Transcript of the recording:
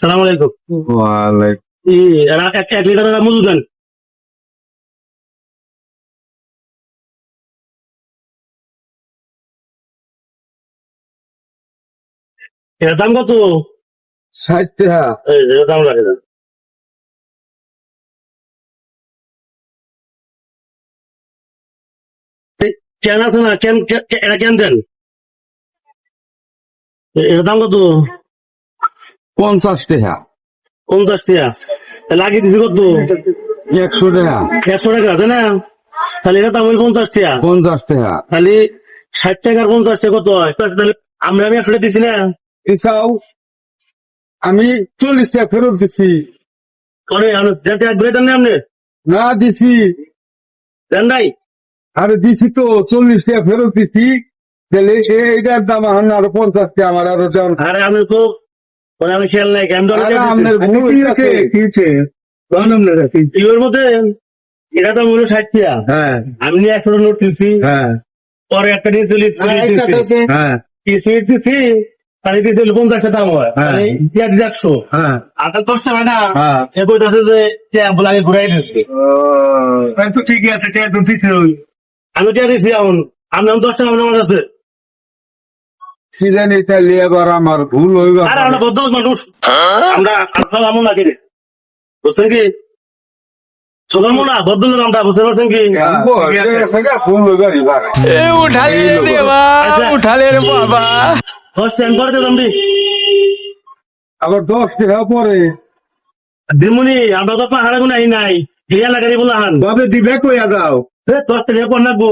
সালাম আলাইকুম। ওয়ালাইকুম। এরা- এক এক লিটার এরা দেন। এর দাম কত? ষাট টাকা। এর দাম লাগে দেন। ক্যান আছে না? কেন এটা ক্যান দেন? এর দাম কত? পঞ্চাশ টাকা। পঞ্চাশ টাকা। লাগিয়ে দিছি কত? একশো টাকা। একশো টাকা তাই না? তাহলে এটা দাম হইল পঞ্চাশ টাকা। পঞ্চাশ টাকা। তাহলে ষাট টাকার পঞ্চাশ টাকা কত হয়? তাহলে আমরা আমি একশো দিছি না? এছাড়াও আমি চল্লিশ টাকা ফেরত দিছি। পরে যেতে একবারে দেন না আপনি? না দিছি। দেন নাই? আরে দিছি তো চল্লিশ টাকা ফেরত দিছি। তাহলে এইটার দাম আরও পঞ্চাশ টাকা আমার আরও যেমন আরে আমি তো পরে আমি খেয়াল নাই আমি হইতাছে। ইউর মধ্যে এটা তো মনে ষাট হ্যাঁ। আমি একশো নোট দিছি। হ্যাঁ। পরে একটা চল্লিশ হ্যাঁ স্পিড দিছি। তাহলে দিয়েছি হলো দাম হয়। হ্যাঁ। তাহলে একশো। হ্যাঁ। আর তার দশ টাকা না। হ্যাঁ। সে কইতাছে যে বলে আমি ঘুরাই দিচ্ছি তাই তো ঠিকই আছে আমি টিয়া দিছি এখন আমি এখন দশ টাকা আমার আছে। কি জানি তাহলে এবার আমার ভুল হইবা আরে আমরা বদ্ধ মানুষ। আমরা আপনার আমও না কিনে বুঝছেন কি? ছোটামো না বদ্ধ লোক আমরা বুঝতে পারছেন কি? ভুল হইবার এবার এ উঠালে রে দেবা। উঠালে রে বাবা। দশ টাইম করে দিলাম দি আবার দশ টাকা পরে। দিমুনি আমরা তো পাহাড়া নাই। হিয়া বলে হান। বাবে দিবে কইয়া যাও। এ, দশ টাকা পর লাগবো